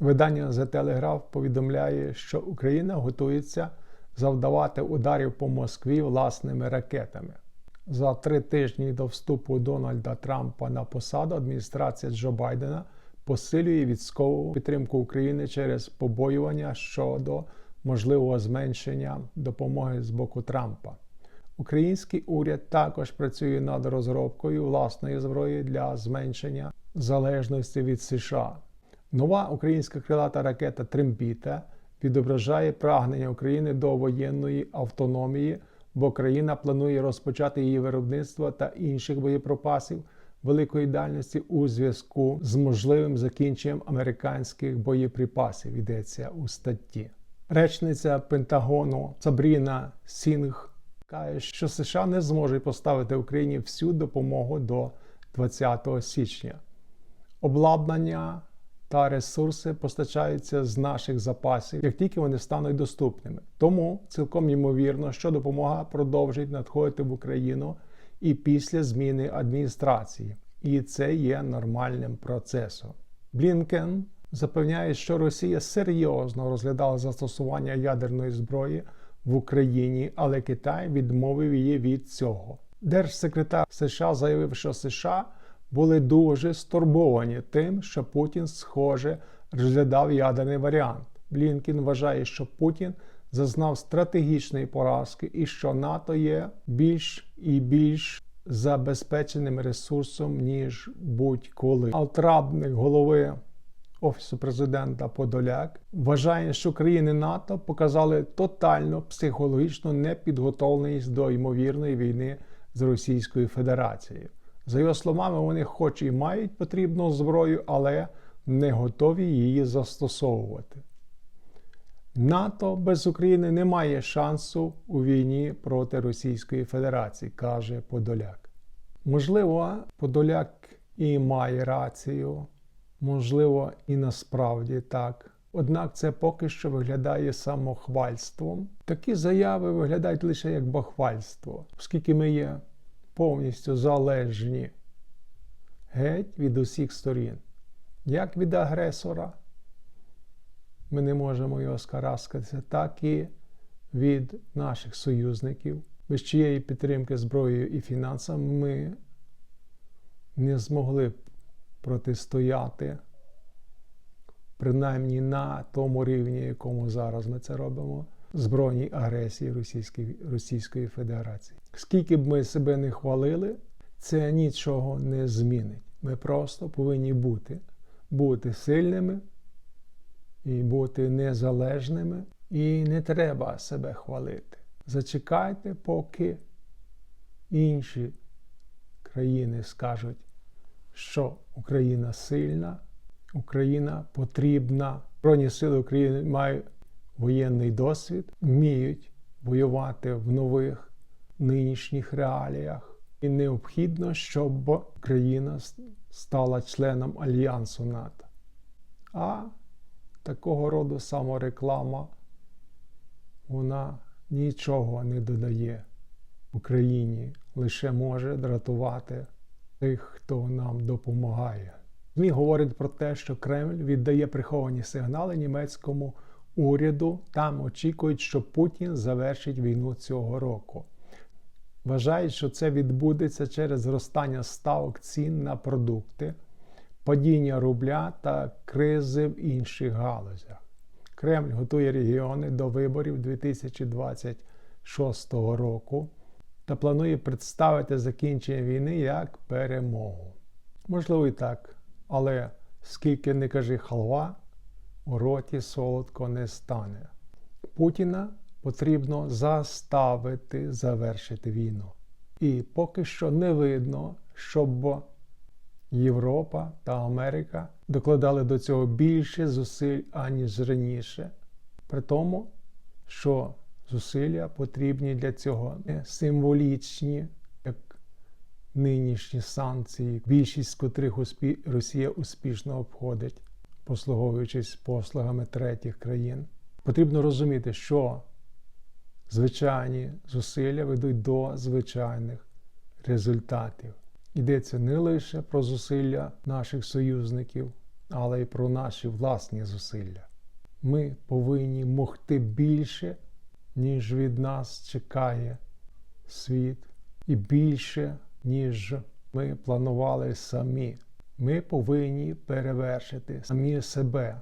Видання The Telegraph повідомляє, що Україна готується завдавати ударів по Москві власними ракетами. За три тижні до вступу Дональда Трампа на посаду адміністрація Джо Байдена посилює військову підтримку України через побоювання щодо можливого зменшення допомоги з боку Трампа. Український уряд також працює над розробкою власної зброї для зменшення залежності від США. Нова українська крилата ракета Трембіта відображає прагнення України до воєнної автономії, бо країна планує розпочати її виробництво та інших боєприпасів великої дальності у зв'язку з можливим закінченням американських боєприпасів. Йдеться у статті. Речниця Пентагону Сабріна Сінг каже, що США не зможуть поставити Україні всю допомогу до 20 січня. Обладнання та ресурси постачаються з наших запасів, як тільки вони стануть доступними. Тому цілком ймовірно, що допомога продовжить надходити в Україну і після зміни адміністрації. І це є нормальним процесом. Блінкен запевняє, що Росія серйозно розглядала застосування ядерної зброї в Україні, але Китай відмовив її від цього. Держсекретар США заявив, що США були дуже стурбовані тим, що Путін, схоже, розглядав ядерний варіант. Блінкін вважає, що Путін зазнав стратегічної поразки і що НАТО є більш і більш забезпеченим ресурсом, ніж будь-коли. Алтрабник голови Офісу президента Подоляк вважає, що країни НАТО показали тотальну психологічну непідготовленість до ймовірної війни з Російською Федерацією. За його словами, вони хоч і мають потрібну зброю, але не готові її застосовувати. НАТО без України не має шансу у війні проти Російської Федерації, каже Подоляк. Можливо, Подоляк і має рацію, можливо, і насправді так. Однак це поки що виглядає самохвальством. Такі заяви виглядають лише як бахвальство, оскільки ми є повністю залежні геть від усіх сторін, як від агресора. Ми не можемо його скараскатися, так і від наших союзників. Без чиєї підтримки зброєю і фінансами ми не змогли б протистояти, принаймні на тому рівні, якому зараз ми це робимо, збройній агресії Російської, Російської Федерації. Скільки б ми себе не хвалили, це нічого не змінить. Ми просто повинні бути, бути сильними і бути незалежними. І не треба себе хвалити. Зачекайте, поки інші країни скажуть, що Україна сильна, Україна потрібна. Збройні сили України мають воєнний досвід, вміють воювати в нових нинішніх реаліях. І необхідно, щоб Україна стала членом Альянсу НАТО. А такого роду самореклама, вона нічого не додає Україні, лише може дратувати тих, хто нам допомагає. ЗМІ говорить про те, що Кремль віддає приховані сигнали німецькому уряду. Там очікують, що Путін завершить війну цього року. Вважають, що це відбудеться через зростання ставок цін на продукти, падіння рубля та кризи в інших галузях. Кремль готує регіони до виборів 2026 року та планує представити закінчення війни як перемогу. Можливо, і так, але скільки не кажи халва, у роті солодко не стане. Путіна потрібно заставити завершити війну. І поки що не видно, щоб Європа та Америка докладали до цього більше зусиль, аніж раніше. При тому, що зусилля потрібні для цього не символічні, як нинішні санкції, більшість з котрих Росія успішно обходить, послуговуючись послугами третіх країн. Потрібно розуміти, що звичайні зусилля ведуть до звичайних результатів. Йдеться не лише про зусилля наших союзників, але й про наші власні зусилля. Ми повинні могти більше, ніж від нас чекає світ, і більше, ніж ми планували самі. Ми повинні перевершити самі себе